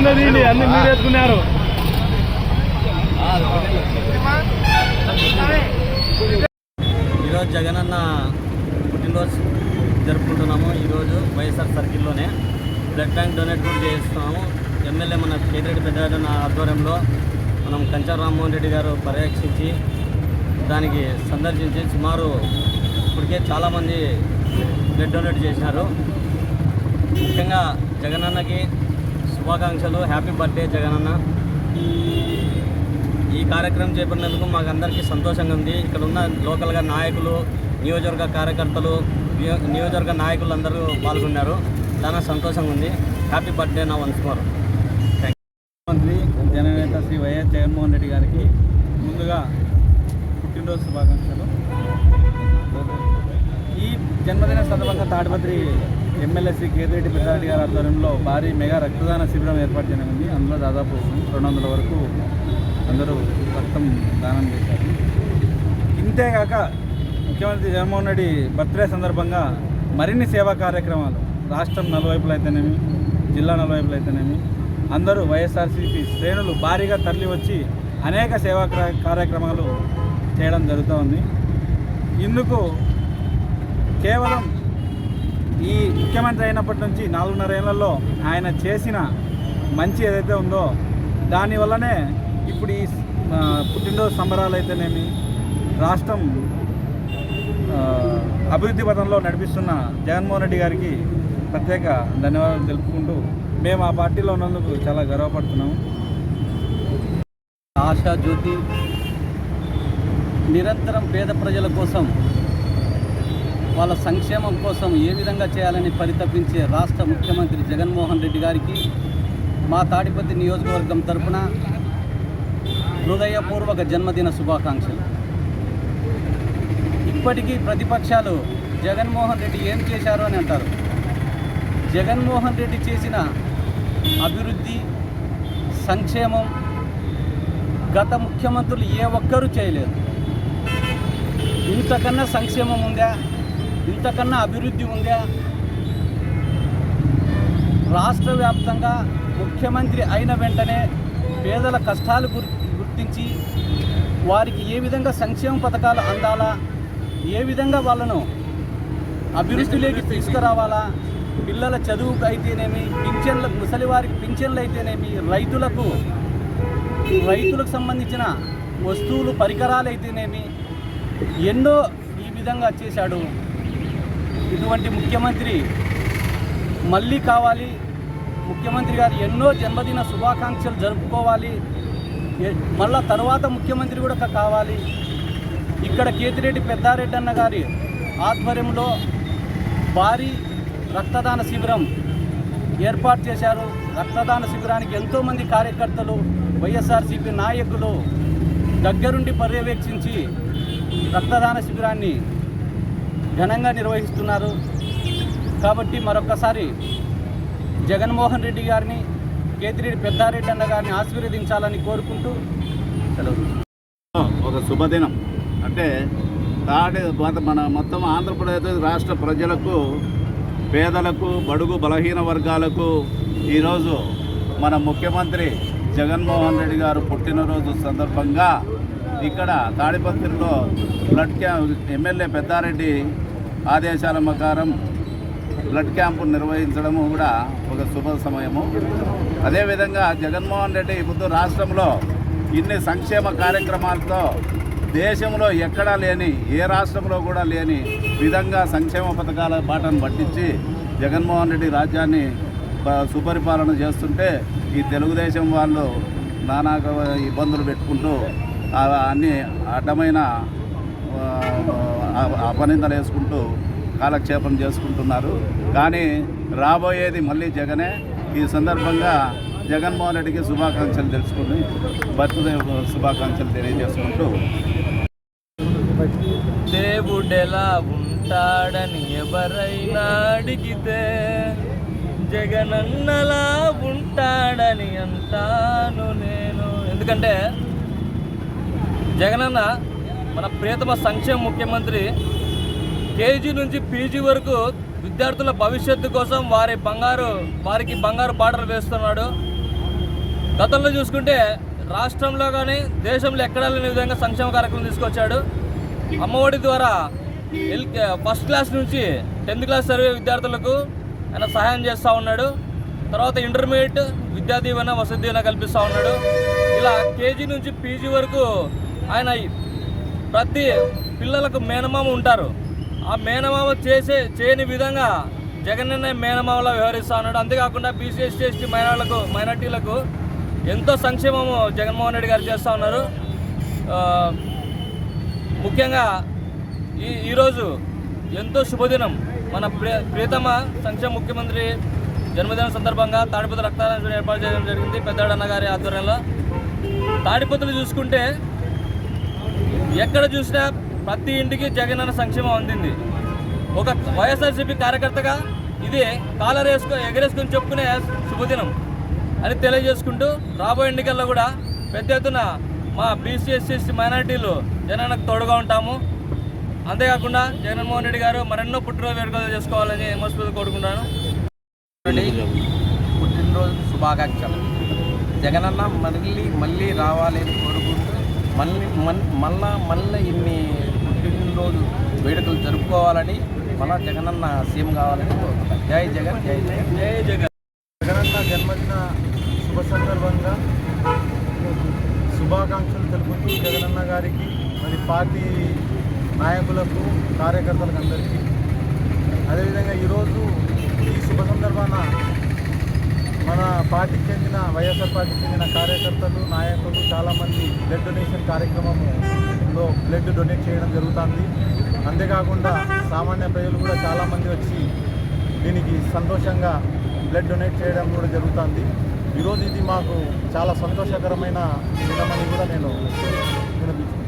కింద తీయండి అన్ని మీరు వేసుకున్నారు ఈరోజు జగనన్న పుట్టినరోజు జరుపుకుంటున్నాము. ఈరోజు వైఎస్ఆర్ సర్కిల్లోనే బ్లడ్ బ్యాంక్ డొనేట్ కూడా చేస్తున్నాము. ఎమ్మెల్యే మన కేతిరెడ్డి పెద్దన్న ఆధ్వర్యంలో మనం కంచా రామ్మోహన్ రెడ్డి గారు పర్యవేక్షించి దానికి సందర్శించి సుమారు ఇప్పటికే చాలామంది బ్లడ్ డొనేట్ చేసినారు. ముఖ్యంగా జగనన్నకి శుభాకాంక్షలు. హ్యాపీ బర్త్డే జగనన్న ఈ కార్యక్రమం చేపట్టినందుకు మాకు అందరికీ సంతోషంగా ఉంది. ఇక్కడ ఉన్న లోకల్గా నాయకులు నియోజకవర్గ కార్యకర్తలు నియోజకవర్గ నాయకులు అందరూ పాల్గొన్నారు. చాలా సంతోషంగా ఉంది. హ్యాపీ బర్త్డే నా వన్స్ మోర్. మంత్రి జననేత శ్రీ వైఎస్ జగన్మోహన్ రెడ్డి గారికి ముందుగా పుట్టినరోజు శుభాకాంక్షలు. ఈ జన్మదిన సందర్భంగా Tadipatri M L A Shri Kethireddy Peddareddy గారి ఆధ్వర్యంలో భారీ మెగా రక్తదాన శిబిరం ఏర్పాటు చేయనుంది అందులో దాదాపు రెండు వందల వరకు అందరూ రక్తం దానం చేశారు. ఇంతేకాక ముఖ్యమంత్రి జగన్మోహన్ రెడ్డి బర్త్డే సందర్భంగా మరిన్ని సేవా కార్యక్రమాలు రాష్ట్రం నలువైపులు అయితేనేమి జిల్లా నలువైపులు అయితేనేమి అందరూ వైఎస్ఆర్సీపీ శ్రేణులు భారీగా తరలి వచ్చి అనేక సేవా కార్యక్రమాలు చేయడం జరుగుతూ ఉంది ఇందుకు కేవలం ఈ ముఖ్యమంత్రి అయినప్పటి నుంచి నాలుగున్నర ఏళ్ళలో ఆయన చేసిన మంచి ఏదైతే ఉందో దానివల్లనే ఇప్పుడు ఈ పుట్టినరోజు సంబరాలు అయితేనేమి రాష్ట్రం అభివృద్ధి పథంలో నడిపిస్తున్న జగన్మోహన్ రెడ్డి గారికి ప్రత్యేక ధన్యవాదాలు తెలుపుకుంటూ మేము ఆ పార్టీలో ఉన్నందుకు చాలా గర్వపడుతున్నాము. ఆశా జ్యోతి నిరంతరం పేద ప్రజల కోసం వాళ్ళ సంక్షేమం కోసం ఏ విధంగా చేయాలని పరితపించే రాష్ట్ర ముఖ్యమంత్రి జగన్మోహన్ రెడ్డి గారికి మా తాడిపత్రి నియోజకవర్గం తరపున హృదయపూర్వక జన్మదిన శుభాకాంక్షలు. ఇప్పటికీ ప్రతిపక్షాలు జగన్మోహన్ రెడ్డి ఏం చేశారు అని అంటారు. జగన్మోహన్ రెడ్డి చేసిన అభివృద్ధి సంక్షేమం గత ముఖ్యమంత్రులు ఏ ఒక్కరూ చేయలేదు. ఇంతకన్నా సంక్షేమం ఉందా? ఇంతకన్నా అభివృద్ధి ఉందా? రాష్ట్ర వ్యాప్తంగా ముఖ్యమంత్రి అయిన వెంటనే పేదల కష్టాలు గుర్- గుర్తించి వారికి ఏ విధంగా సంక్షేమ పథకాలు అందాలా? ఏ విధంగా వాళ్ళను అభివృద్ధిలోకి తీసుకురావాలా? పిల్లల చదువుకు అయితేనేమి పింఛన్ల ముసలి వారికి పింఛన్లు అయితేనేమి రైతులకు రైతులకు సంబంధించిన వస్తువులు పరికరాలు అయితేనేమి ఎన్నో ఈ విధంగా చేశాడు ఇటువంటి ముఖ్యమంత్రి మళ్ళీ కావాలి. ముఖ్యమంత్రి గారు ఎన్నో జన్మదిన శుభాకాంక్షలు జరుపుకోవాలి. మళ్ళా తర్వాత ముఖ్యమంత్రి కూడా కావాలి. ఇక్కడ కేతిరెడ్డి పెద్దారెడ్డి అన్న గారి ఆధ్వర్యంలో భారీ రక్తదాన శిబిరం ఏర్పాటు చేశారు. రక్తదాన శిబిరానికి ఎంతోమంది కార్యకర్తలు వైఎస్ఆర్సీపీ నాయకులు దగ్గరుండి పర్యవేక్షించి రక్తదాన శిబిరాన్ని ఘనంగా నిర్వహిస్తున్నారు. కాబట్టి మరొకసారి జగన్మోహన్ రెడ్డి గారిని కేతిరెడ్డి పెద్దారెడ్డి అన్న గారిని ఆశీర్వదించాలని కోరుకుంటూ సెలవు. ఒక శుభదినం. అంటే తాడి మన మొత్తం ఆంధ్రప్రదేశ్ రాష్ట్ర ప్రజలకు పేదలకు బడుగు బలహీన వర్గాలకు ఈరోజు మన ముఖ్యమంత్రి జగన్మోహన్ రెడ్డి గారు పుట్టినరోజు సందర్భంగా ఇక్కడ తాడిపత్రిలో బ్లడ్ క్యాంప్ ఎమ్మెల్యే పెద్దారెడ్డి ఆదేశాల ప్రకారం బ్లడ్ క్యాంపు నిర్వహించడము కూడా ఒక శుభ సమయము. అదేవిధంగా జగన్మోహన్ రెడ్డి ముందు రాష్ట్రంలో ఇన్ని సంక్షేమ కార్యక్రమాలతో దేశంలో ఎక్కడా లేని ఏ రాష్ట్రంలో కూడా లేని విధంగా సంక్షేమ పథకాల బాటను పట్టించి జగన్మోహన్ రెడ్డి రాజ్యాన్ని ప- సుపరిపాలన చేస్తుంటే ఈ తెలుగుదేశం వాళ్ళు నానా ఇబ్బందులు పెట్టుకుంటూ అన్ని అడ్డమైన అపనిందలు వేసుకుంటూ కాలక్షేపం చేసుకుంటున్నారు. కానీ రాబోయేది మళ్ళీ జగనే. ఈ సందర్భంగా జగన్మోహన్ రెడ్డికి శుభాకాంక్షలు తెలుసుకుని బర్త్డే శుభాకాంక్షలు తెలియజేసుకుంటూ. దేవుడెలా ఉంటాడని ఎవరైనా అడిగితే జగనన్నలా ఉంటాడని అంటాను నేను. ఎందుకంటే జగనన్న మన ప్రియతమ సంక్షేమ ముఖ్యమంత్రి కేజీ నుంచి పీజీ వరకు విద్యార్థుల భవిష్యత్తు కోసం వారి బంగారు వారికి బంగారు బాటలు వేస్తున్నాడు. గతంలో చూసుకుంటే రాష్ట్రంలో కానీ దేశంలో ఎక్కడా లేని విధంగా సంక్షేమ కార్యక్రమం తీసుకొచ్చాడు. అమ్మఒడి ద్వారా ఫస్ట్ క్లాస్ నుంచి టెన్త్ క్లాస్ చదివే విద్యార్థులకు ఆయన సహాయం చేస్తూ ఉన్నాడు. తర్వాత ఇంటర్మీడియట్ విద్యా దీవెన వసతి దీవెన కల్పిస్తూ ఉన్నాడు. ఇలా కేజీ నుంచి పీజీ వరకు ఆయన ప్రతి పిల్లలకు మేనమామ ఉంటారు. ఆ మేనమామ చేసే చేయని విధంగా జగనన్న మేనమామలా వ్యవహరిస్తూ ఉన్నాడు. అంతేకాకుండా బీసీ ఎస్టీ ఎస్టీ మైనార్లకు మైనార్టీలకు ఎంతో సంక్షేమము జగన్మోహన్ రెడ్డి గారు చేస్తూ ఉన్నారు. ముఖ్యంగా ఈ ఈరోజు ఎంతో శుభదినం. మన ప్రియ ప్రియతమ సంక్షేమ ముఖ్యమంత్రి జన్మదిన సందర్భంగా తాడిపత్రి రక్తదానం ఏర్పాటు చేయడం జరిగింది. పెద్దాడన్న గారి ఆధ్వర్యంలో. తాడిపత్రులు చూసుకుంటే ఎక్కడ చూసినా ప్రతి ఇంటికి జగన్ అన్న సంక్షేమం అందింది. ఒక వైఎస్ఆర్సీపీ కార్యకర్తగా ఇది కాలర్ వేసుకో ఎగరేసుకొని చెప్పుకునే శుభదినం అని తెలియజేసుకుంటూ రాబోయే ఎన్నికల్లో కూడా పెద్ద ఎత్తున మా బీసీ ఎస్సీ మైనార్టీలు జనానికి తోడుగా ఉంటాము. అంతేకాకుండా జగన్మోహన్ రెడ్డి గారు మరెన్నో పుట్టినరోజు వేడుకలు చేసుకోవాలని మనస్ఫూర్తి కోరుకుంటాను పుట్టినరోజు శుభాకాంక్షలు. జగనన్న మళ్ళీ మళ్ళీ రావాలని అని కోరుకుంటూ మళ్ళీ మన్ మళ్ళా మళ్ళీ ఇన్ని పుట్టినరోజు వేడుకలు జరుపుకోవాలని మళ్ళా జగనన్న సీఎం కావాలని కోరుకుంటాను జై జగన్ జై జగన్. జై జగన్. జగనన్న జన్మదిన శుభ సందర్భంగా శుభాకాంక్షలు తెలుపుతూ జగనన్న గారికి మరి పార్టీ నాయకులకు కార్యకర్తలకు అందరికీ. అదేవిధంగా ఈరోజు ఈ శుభ సందర్భాన మన పార్టీకి చెందిన వైఎస్ఆర్ పార్టీకి చెందిన కార్యకర్తలు నాయకులు చాలామంది బ్లడ్ డొనేషన్ కార్యక్రమంలో బ్లడ్ డొనేట్ చేయడం జరుగుతుంది. అంతేకాకుండా సామాన్య ప్రజలు కూడా చాలామంది వచ్చి దీనికి సంతోషంగా బ్లడ్ డొనేట్ చేయడం కూడా జరుగుతుంది. ఈరోజు ఇది మాకు చాలా సంతోషకరమైన దినమని కూడా నేను వినిపించాను